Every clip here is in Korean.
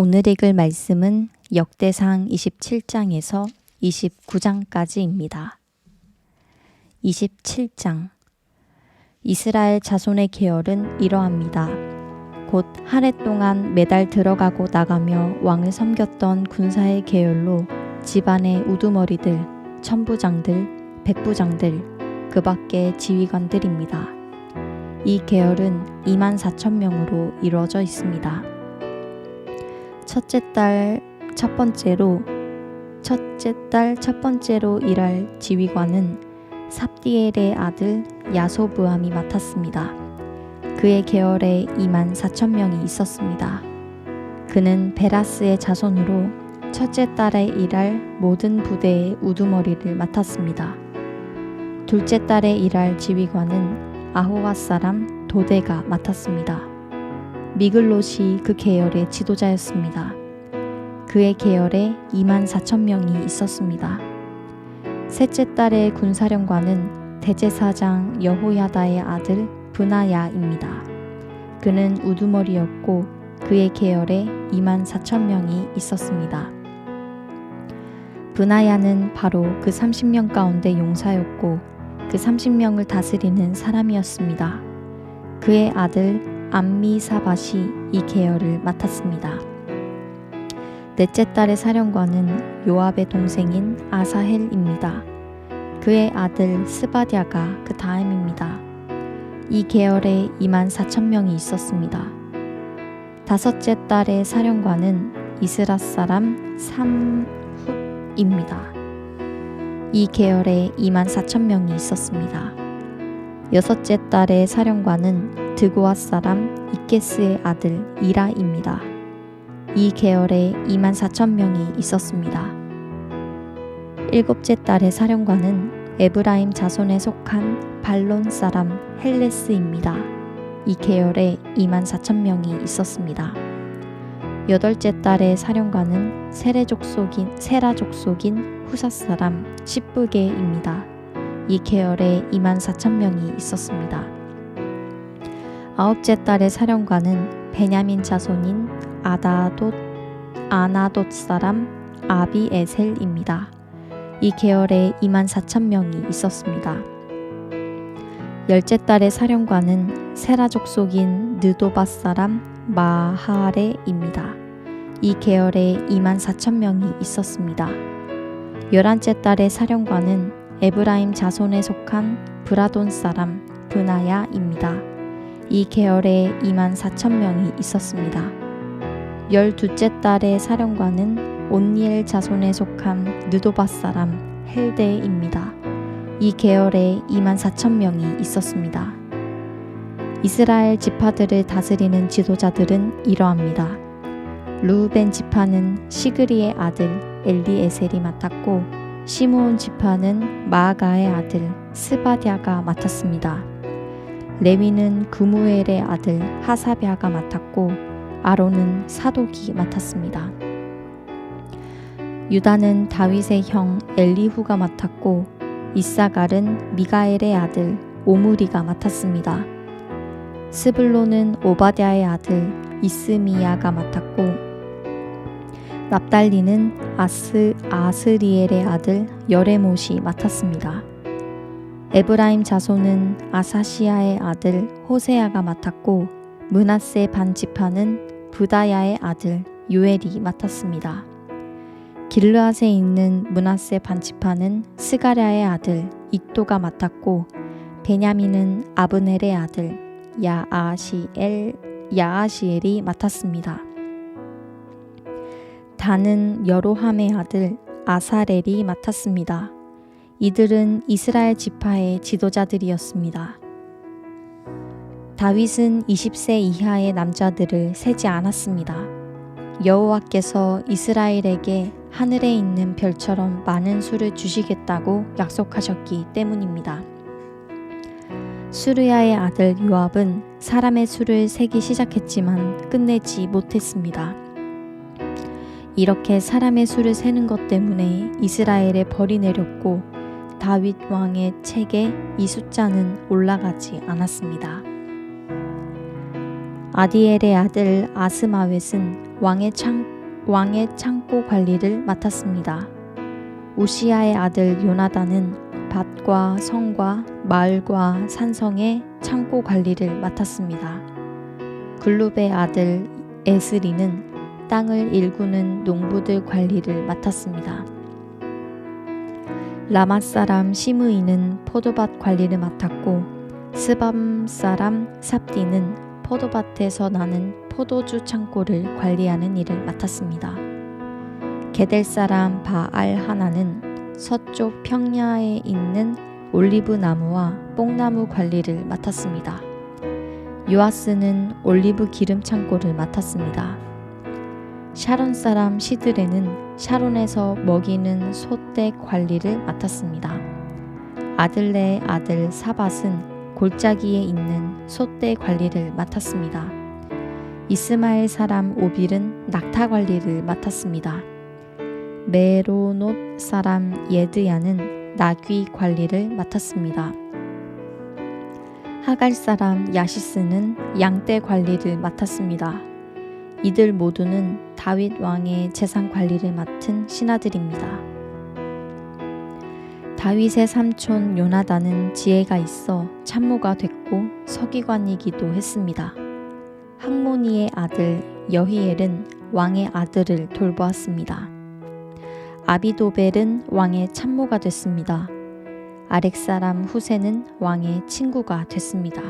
오늘 읽을 말씀은 역대상 27장에서 29장까지입니다. 27장 이스라엘 자손의 계열은 이러합니다. 곧 한 해 동안 매달 들어가고 나가며 왕을 섬겼던 군사의 계열로 집안의 우두머리들, 천부장들, 백부장들, 그 밖에 지휘관들입니다. 이 계열은 2만 4천 명으로 이루어져 있습니다. 첫째 딸 첫 번째로 첫째 딸 첫 번째로 일할 지휘관은 삽디엘의 아들 야소부함이 맡았습니다. 그의 계열에 2만 4천 명이 있었습니다. 그는 베라스의 자손으로 첫째 딸에 일할 모든 부대의 우두머리를 맡았습니다. 둘째 딸에 일할 지휘관은 아호와 사람 도데가 맡았습니다. 미글롯이 그 계열의 지도자였습니다. 그의 계열에 2만 4천 명이 있었습니다. 셋째 딸의 군사령관은 대제사장 여호야다의 아들 브나야입니다. 그는 우두머리였고 그의 계열에 2만 4천 명이 있었습니다. 브나야는 바로 그 30명 가운데 용사였고 그 30명을 다스리는 사람이었습니다. 그의 아들 암미사밭이 이 계열을 맡았습니다. 넷째 딸의 사령관은 요압의 동생인 아사헬입니다. 그의 아들 스바디아가 그 다음입니다. 이 계열에 2만 4천 명이 있었습니다. 다섯째 딸의 사령관은 이스라 사람 삼훗입니다. 이 계열에 2만 4천 명이 있었습니다. 여섯째 딸의 사령관은 드고아 사람 이케스의 아들 이라입니다. 이 계열에 2만 4천 명이 있었습니다. 일곱째 딸의 사령관은 에브라임 자손에 속한 발론 사람 헬레스입니다. 이 계열에 2만 4천 명이 있었습니다. 여덟째 딸의 사령관은 세레 족 속인 세라 족 속인 후사 사람 시브게입니다. 이 계열에 2만 4천 명이 있었습니다. 아홉째 딸의 사령관은 베냐민 자손인 아다돗 아나돗 사람 아비에셀입니다. 이 계열에 2만 4천 명이 있었습니다. 열째 딸의 사령관은 세라 족 속인 느도바 사람 마하레입니다. 이 계열에 2만 4천 명이 있었습니다. 열한째 딸의 사령관은 에브라임 자손에 속한 브라돈 사람 브나야입니다. 이 계열에 2만 4천 명이 있었습니다. 열두째 딸의 사령관은 온니엘 자손에 속한 느도바 사람 헬데입니다. 이 계열에 2만 4천 명이 있었습니다. 이스라엘 지파들을 다스리는 지도자들은 이러합니다. 루벤 지파는 시그리의 아들 엘리에셀이 맡았고 시므온 지파는 마아가의 아들 스바디아가 맡았습니다. 레위는 구무엘의 아들 하사비아가 맡았고 아론은 사독이 맡았습니다. 유다는 다윗의 형 엘리후가 맡았고 이사갈은 미가엘의 아들 오므리가 맡았습니다. 스블로는 오바댜의 아들 이스미야가 맡았고 납달리는 아스 아스리엘의 아들 여레못이 맡았습니다. 에브라임 자손은 아사시아의 아들 호세아가 맡았고 문하세 반지파는 부다야의 아들 요엘이 맡았습니다. 길르앗에 있는 문하세 반지파는 스가랴의 아들 이또가 맡았고 베냐민은 아브넬의 아들 야아시엘 야아시엘이 맡았습니다. 다는 여로함의 아들 아사렐이 맡았습니다. 이들은 이스라엘 지파의 지도자들이었습니다. 다윗은 20세 이하의 남자들을 세지 않았습니다. 여호와께서 이스라엘에게 하늘에 있는 별처럼 많은 수를 주시겠다고 약속하셨기 때문입니다. 수르야의 아들 요압은 사람의 수를 세기 시작했지만 끝내지 못했습니다. 이렇게 사람의 수를 세는 것 때문에 이스라엘에 벌이 내렸고 다윗 왕의 책에 이 숫자는 올라가지 않았습니다. 아디엘의 아들 아스마웻은 왕의, 창, 왕의 창고 관리를 맡았습니다. 우시아의 아들 요나단은 밭과 성과 마을과 산성의 창고 관리를 맡았습니다. 글룹의 아들 에스리는 땅을 일구는 농부들 관리를 맡았습니다. 라맛 사람 시므이는 포도밭 관리를 맡았고 스밤 사람 삽디는 포도밭에서 나는 포도주 창고를 관리하는 일을 맡았습니다. 게델 사람 바알 하나는 서쪽 평야에 있는 올리브 나무와 뽕나무 관리를 맡았습니다. 요아스는 올리브 기름 창고를 맡았습니다. 샤론 사람 시드레는 샤론에서 먹이는 소떼 관리를 맡았습니다. 아들레의 아들 사밧은 골짜기에 있는 소떼 관리를 맡았습니다. 이스마엘 사람 오빌은 낙타 관리를 맡았습니다. 메로노 사람 예드야는 나귀 관리를 맡았습니다. 하갈 사람 야시스는 양떼 관리를 맡았습니다. 이들 모두는 다윗 왕의 재산 관리를 맡은 신하들입니다. 다윗의 삼촌 요나단은 지혜가 있어 참모가 됐고 서기관이기도 했습니다. 항모니의 아들 여히엘은 왕의 아들을 돌보았습니다. 아비도벨은 왕의 참모가 됐습니다. 아렉 사람 후세는 왕의 친구가 됐습니다.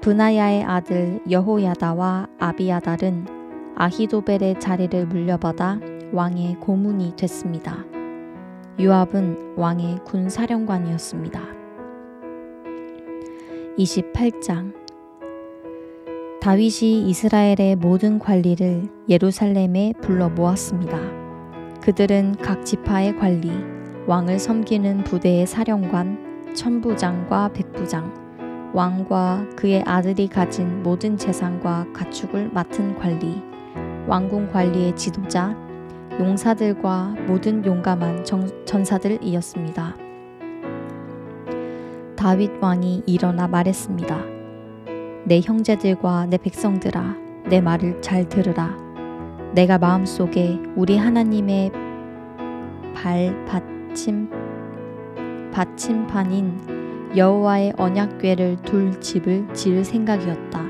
브나야의 아들 여호야다와 아비야달은 아히도벨의 자리를 물려받아 왕의 고문이 됐습니다. 요압은 왕의 군사령관이었습니다. 28장 다윗이 이스라엘의 모든 관리를 예루살렘에 불러 모았습니다. 그들은 각 지파의 관리, 왕을 섬기는 부대의 사령관, 천부장과 백부장, 왕과 그의 아들이 가진 모든 재산과 가축을 맡은 관리, 왕궁 관리의 지도자, 용사들과 모든 용감한 정, 전사들이었습니다. 다윗 왕이 일어나 말했습니다. 내 형제들과 내 백성들아, 내 말을 잘 들으라. 내가 마음속에 우리 하나님의 발 받침 받침판인 여호와의 언약궤를 둘 집을 지을 생각이었다.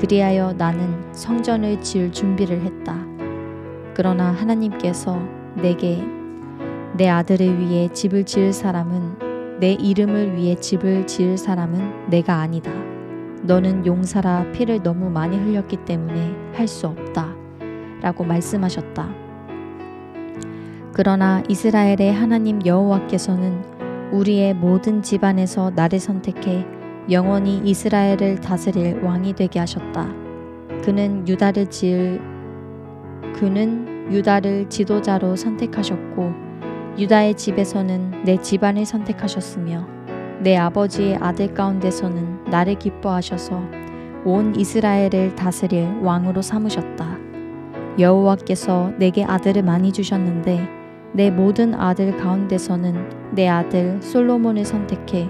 그리하여 나는 성전을 지을 준비를 했다. 그러나 하나님께서 내게 내 아들을 위해 집을 지을 사람은 내 이름을 위해 집을 지을 사람은 내가 아니다. 너는 용사라 피를 너무 많이 흘렸기 때문에 할 수 없다. 라고 말씀하셨다. 그러나 이스라엘의 하나님 여호와께서는 우리의 모든 집안에서 나를 선택해 영원히 이스라엘을 다스릴 왕이 되게 하셨다. 그는 유다를 지을 그는 유다를 지도자로 선택하셨고 유다의 집에서는 내 집안을 선택하셨으며 내 아버지의 아들 가운데서는 나를 기뻐하셔서 온 이스라엘을 다스릴 왕으로 삼으셨다. 여호와께서 내게 아들을 많이 주셨는데 내 모든 아들 가운데서는 내 아들 솔로몬을 선택해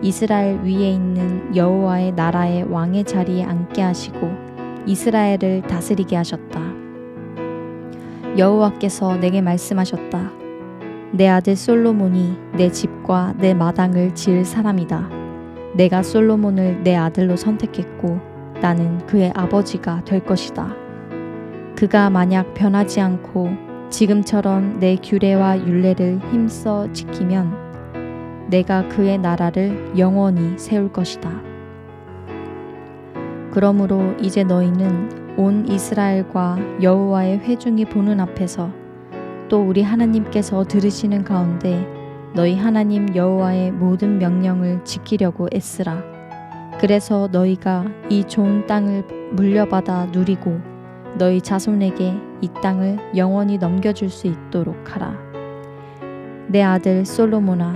이스라엘 위에 있는 여호와의 나라의 왕의 자리에 앉게 하시고 이스라엘을 다스리게 하셨다. 여호와께서 내게 말씀하셨다. 내 아들 솔로몬이 내 집과 내 마당을 지을 사람이다. 내가 솔로몬을 내 아들로 선택했고 나는 그의 아버지가 될 것이다. 그가 만약 변하지 않고 지금처럼 내 규례와 율례를 힘써 지키면 내가 그의 나라를 영원히 세울 것이다. 그러므로 이제 너희는 온 이스라엘과 여호와의 회중이 보는 앞에서 또 우리 하나님께서 들으시는 가운데 너희 하나님 여호와의 모든 명령을 지키려고 애쓰라. 그래서 너희가 이 좋은 땅을 물려받아 누리고 너희 자손에게 이 땅을 영원히 넘겨줄 수 있도록 하라. 내 아들 솔로몬아,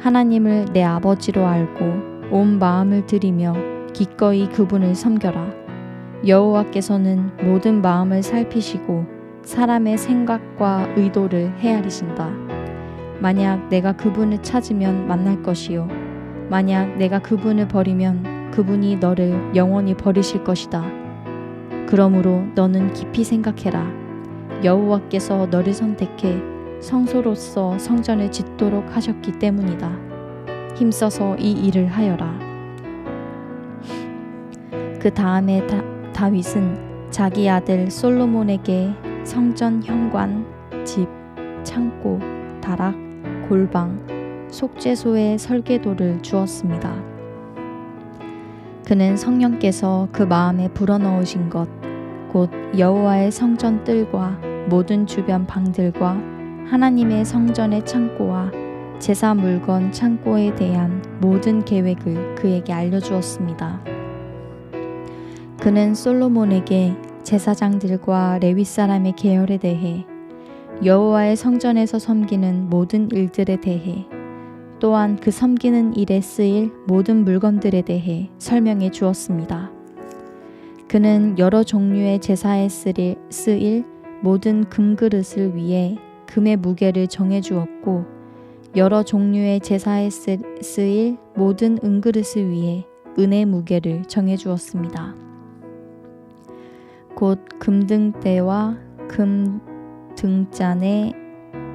하나님을 내 아버지로 알고 온 마음을 들이며 기꺼이 그분을 섬겨라. 여호와께서는 모든 마음을 살피시고 사람의 생각과 의도를 헤아리신다. 만약 내가 그분을 찾으면 만날 것이요. 만약 내가 그분을 버리면 그분이 너를 영원히 버리실 것이다. 그러므로 너는 깊이 생각해라. 여호와께서 너를 선택해 성소로서 성전을 짓도록 하셨기 때문이다. 힘써서 이 일을 하여라. 그 다음에 다, 다윗은 자기 아들 솔로몬에게 성전 현관, 집, 창고, 다락, 골방, 속죄소의 설계도를 주었습니다. 그는 성령께서 그 마음에 불어넣으신 것, 곧 여호와의 성전 뜰과 모든 주변 방들과 하나님의 성전의 창고와 제사 물건 창고에 대한 모든 계획을 그에게 알려주었습니다. 그는 솔로몬에게 제사장들과 레위 사람의 계열에 대해 여호와의 성전에서 섬기는 모든 일들에 대해 또한 그 섬기는 일에 쓰일 모든 물건들에 대해 설명해 주었습니다. 그는 여러 종류의 제사에 쓰일, 쓰일 모든 금그릇을 위해 금의 무게를 정해 주었고 여러 종류의 제사에 쓰일 모든 은그릇을 위해 은의 무게를 정해 주었습니다. 곧 금등대와 금등잔의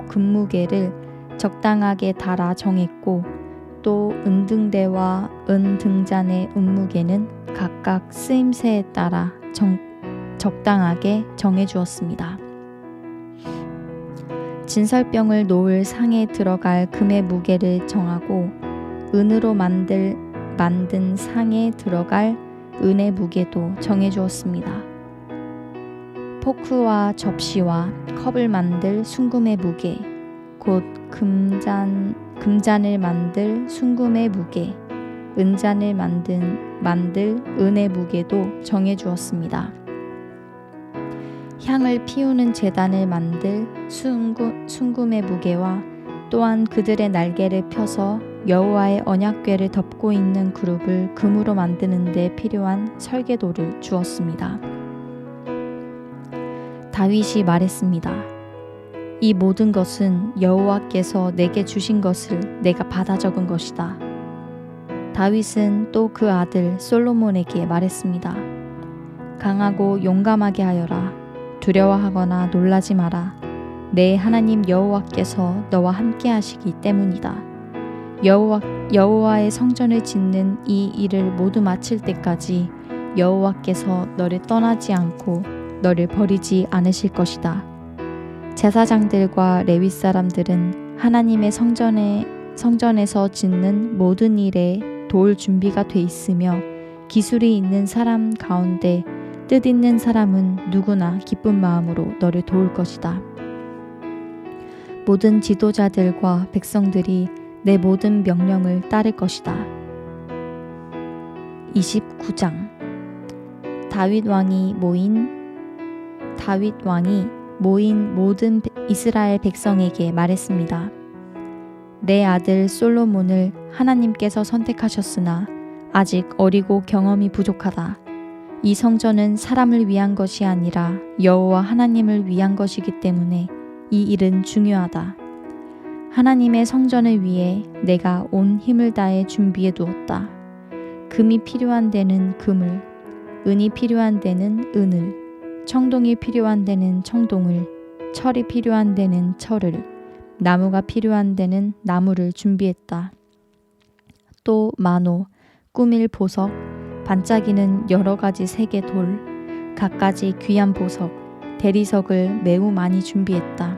금무게를 적당하게 달아 정했고 또 은등대와 은등잔의 은무게는 각각 쓰임새에 따라 정, 적당하게 정해 주었습니다. 진설병을 놓을 상에 들어갈 금의 무게를 정하고 은으로 만들, 만든 상에 들어갈 은의 무게도 정해 주었습니다. 포크와 접시와 컵을 만들 순금의 무게, 곧 금잔, 금잔을 만들 순금의 무게, 은잔을 만든, 만들 은의 무게도 정해 주었습니다. 향을 피우는 재단을 만들 순금, 순금의 무게와 또한 그들의 날개를 펴서 여호와의 언약궤를 덮고 있는 그룹을 금으로 만드는 데 필요한 설계도를 주었습니다. 다윗이 말했습니다. 이 모든 것은 여호와께서 내게 주신 것을 내가 받아 적은 것이다. 다윗은 또 그 아들 솔로몬에게 말했습니다. 강하고 용감하게 하여라. 두려워하거나 놀라지 마라. 내 하나님 여호와께서 너와 함께 하시기 때문이다. 여호와, 여호와의 성전을 짓는 이 일을 모두 마칠 때까지 여호와께서 너를 떠나지 않고 너를 버리지 않으실 것이다. 제사장들과 레위 사람들은 하나님의 성전에 성전에서 짓는 모든 일에 도울 준비가 돼 있으며 기술이 있는 사람 가운데 뜻 있는 사람은 누구나 기쁜 마음으로 너를 도울 것이다. 모든 지도자들과 백성들이 내 모든 명령을 따를 것이다. 29장 다윗 왕이 모인 다윗 왕이 모인 모든 이스라엘 백성에게 말했습니다. 내 아들 솔로몬을 하나님께서 선택하셨으나 아직 어리고 경험이 부족하다. 이 성전은 사람을 위한 것이 아니라 여호와 하나님을 위한 것이기 때문에 이 일은 중요하다. 하나님의 성전을 위해 내가 온 힘을 다해 준비해 두었다. 금이 필요한 데는 금을, 은이 필요한 데는 은을, 청동이 필요한 데는 청동을, 철이 필요한 데는 철을, 나무가 필요한 데는 나무를 준비했다. 또 만호, 꾸밀 보석, 반짝이는 여러 가지 색의 돌, 갖가지 귀한 보석, 대리석을 매우 많이 준비했다.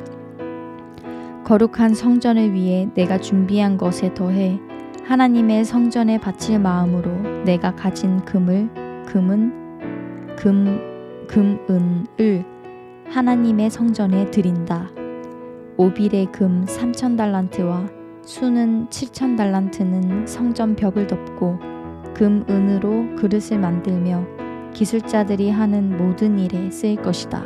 거룩한 성전을 위해 내가 준비한 것에 더해 하나님의 성전에 바칠 마음으로 내가 가진 금을 금은 금 금 은 을 하나님의 성전에 드린다. 오빌의 금 3천 달란트와 수는 7천 달란트는 성전 벽을 덮고 금 은으로 그릇을 만들며 기술자들이 하는 모든 일에 쓰일 것이다.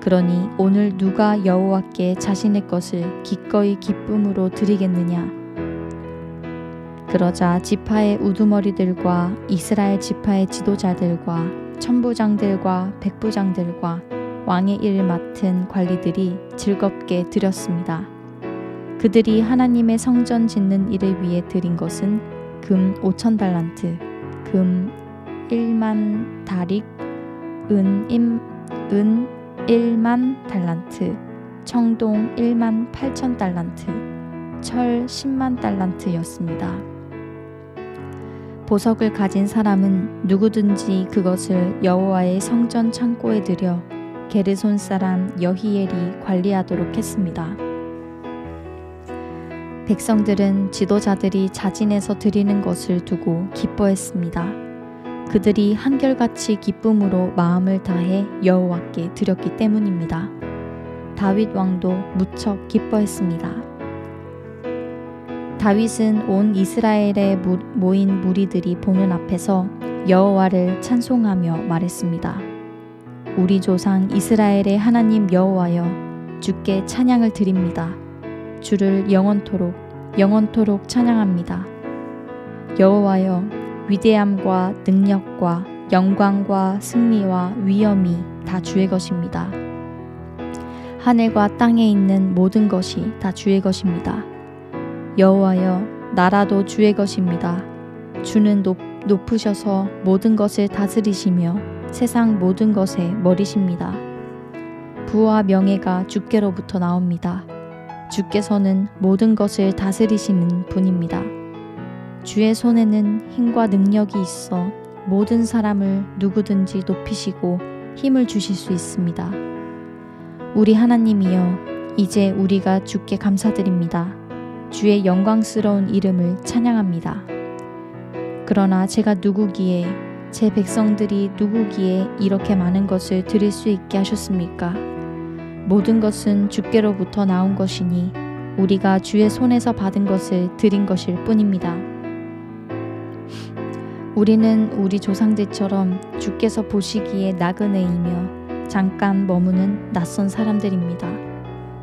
그러니 오늘 누가 여호와께 자신의 것을 기꺼이 기쁨으로 드리겠느냐? 그러자 지파의 우두머리들과 이스라엘 지파의 지도자들과 천부장들과 백부장들과 왕의 일을 맡은 관리들이 즐겁게 드렸습니다. 그들이 하나님의 성전 짓는 일을 위해 드린 것은 금 5천 달란트, 금 1만 다릭, 은, 임, 은 1만 달란트, 청동 1만 8천 달란트, 철 10만 달란트였습니다. 보석을 가진 사람은 누구든지 그것을 여호와의 성전 창고에 들여 게르손 사람 여히엘이 관리하도록 했습니다. 백성들은 지도자들이 자진해서 드리는 것을 두고 기뻐했습니다. 그들이 한결같이 기쁨으로 마음을 다해 여호와께 드렸기 때문입니다. 다윗 왕도 무척 기뻐했습니다. 다윗은 온 이스라엘에 모인 무리들이 보는 앞에서 여호와를 찬송하며 말했습니다. 우리 조상 이스라엘의 하나님 여호와여 주께 찬양을 드립니다. 주를 영원토록 영원토록 찬양합니다. 여호와여 위대함과 능력과 영광과 승리와 위엄이 다 주의 것입니다. 하늘과 땅에 있는 모든 것이 다 주의 것입니다. 여호와여 나라도 주의 것입니다. 주는 높, 높으셔서 모든 것을 다스리시며 세상 모든 것의 머리십니다. 부와 명예가 주께로부터 나옵니다. 주께서는 모든 것을 다스리시는 분입니다. 주의 손에는 힘과 능력이 있어 모든 사람을 누구든지 높이시고 힘을 주실 수 있습니다. 우리 하나님이여, 이제 우리가 주께 감사드립니다. 주의 영광스러운 이름을 찬양합니다. 그러나 제가 누구기에 제 백성들이 누구기에 이렇게 많은 것을 드릴 수 있게 하셨습니까? 모든 것은 주께로부터 나온 것이니 우리가 주의 손에서 받은 것을 드린 것일 뿐입니다. 우리는 우리 조상들처럼 주께서 보시기에 나그네이며 잠깐 머무는 낯선 사람들입니다.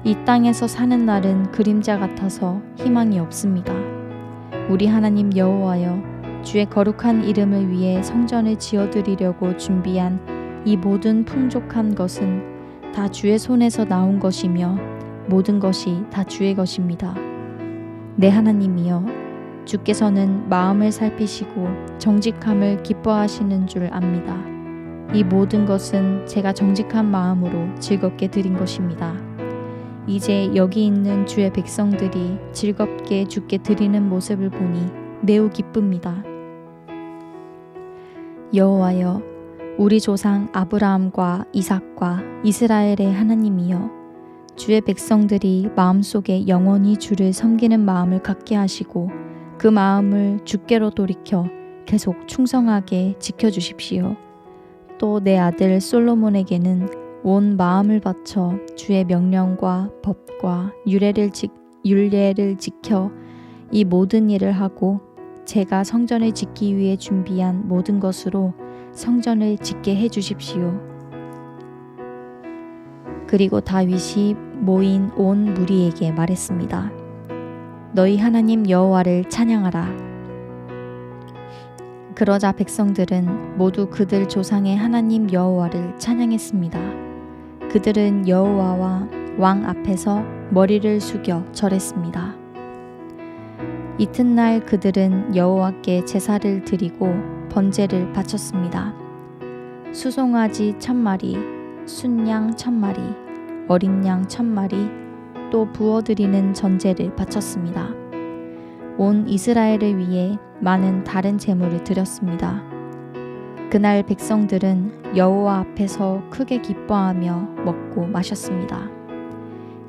이 땅에서 사는 날은 그림자 같아서 희망이 없습니다. 우리 하나님 여호와여 주의 거룩한 이름을 위해 성전을 지어 드리려고 준비한 이 모든 풍족한 것은 다 주의 손에서 나온 것이며 모든 것이 다 주의 것입니다. 내 하나님이여 주께서는 마음을 살피시고 정직함을 기뻐하시는 줄 압니다. 이 모든 것은 제가 정직한 마음으로 즐겁게 드린 것입니다. 이제 여기 있는 주의 백성들이 즐겁게 주께 드리는 모습을 보니 매우 기쁩니다. 여호와여 우리 조상 아브라함과 이삭과 이스라엘의 하나님이여 주의 백성들이 마음속에 영원히 주를 섬기는 마음을 갖게 하시고 그 마음을 주께로 돌이켜 계속 충성하게 지켜 주십시오. 또 내 아들 솔로몬에게는 온 마음을 바쳐 주의 명령과 법과 유례를 지, 율례를 지켜 이 모든 일을 하고 제가 성전을 짓기 위해 준비한 모든 것으로 성전을 짓게 해 주십시오. 그리고 다윗이 모인 온 무리에게 말했습니다. 너희 하나님 여호와를 찬양하라. 그러자 백성들은 모두 그들 조상의 하나님 여호와를 찬양했습니다. 그들은 여호와와 왕 앞에서 머리를 숙여 절했습니다. 이튿날 그들은 여호와께 제사를 드리고 번제를 바쳤습니다. 수송아지 천 마리, 순양 천 마리, 어린 양 천 마리, 또 부어드리는 전제를 바쳤습니다. 온 이스라엘을 위해 많은 다른 제물을 드렸습니다. 그날 백성들은 여호와 앞에서 크게 기뻐하며 먹고 마셨습니다.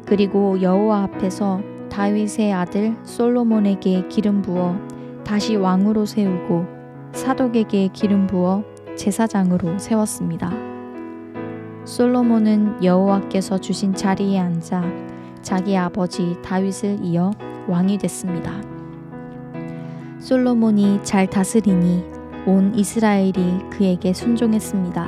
그리고 여호와 앞에서 다윗의 아들 솔로몬에게 기름 부어 다시 왕으로 세우고 사독에게 기름 부어 제사장으로 세웠습니다. 솔로몬은 여호와께서 주신 자리에 앉아 자기 아버지 다윗을 이어 왕이 됐습니다. 솔로몬이 잘 다스리니 온 이스라엘이 그에게 순종했습니다.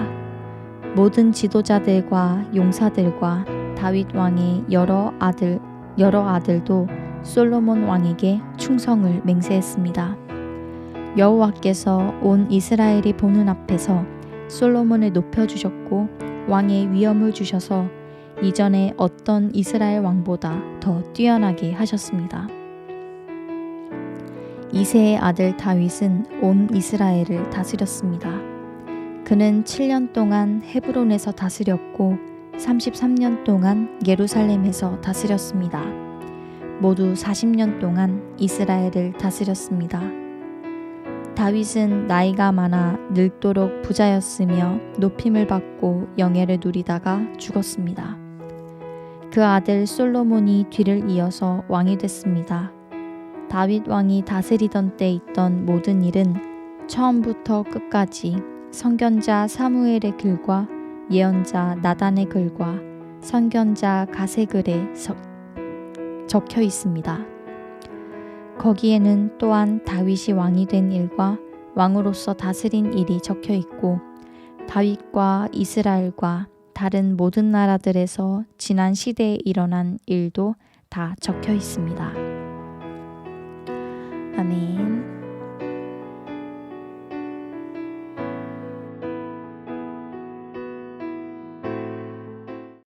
모든 지도자들과 용사들과 다윗 왕의 여러 아들 여러 아들도 솔로몬 왕에게 충성을 맹세했습니다. 여호와께서 온 이스라엘이 보는 앞에서 솔로몬을 높여 주셨고 왕의 위엄을 주셔서 이전에 어떤 이스라엘 왕보다 더 뛰어나게 하셨습니다. 이세의 아들 다윗은 온 이스라엘을 다스렸습니다. 그는 7년 동안 헤브론에서 다스렸고 33년 동안 예루살렘에서 다스렸습니다. 모두 40년 동안 이스라엘을 다스렸습니다. 다윗은 나이가 많아 늙도록 부자였으며 높임을 받고 영예를 누리다가 죽었습니다. 그 아들 솔로몬이 뒤를 이어서 왕이 됐습니다. 다윗 왕이 다스리던 때 있던 모든 일은 처음부터 끝까지 선견자 사무엘의 글과 예언자 나단의 글과 선견자 가세 글에 적혀 있습니다. 거기에는 또한 다윗이 왕이 된 일과 왕으로서 다스린 일이 적혀 있고 다윗과 이스라엘과 다른 모든 나라들에서 지난 시대에 일어난 일도 다 적혀 있습니다. 아멘.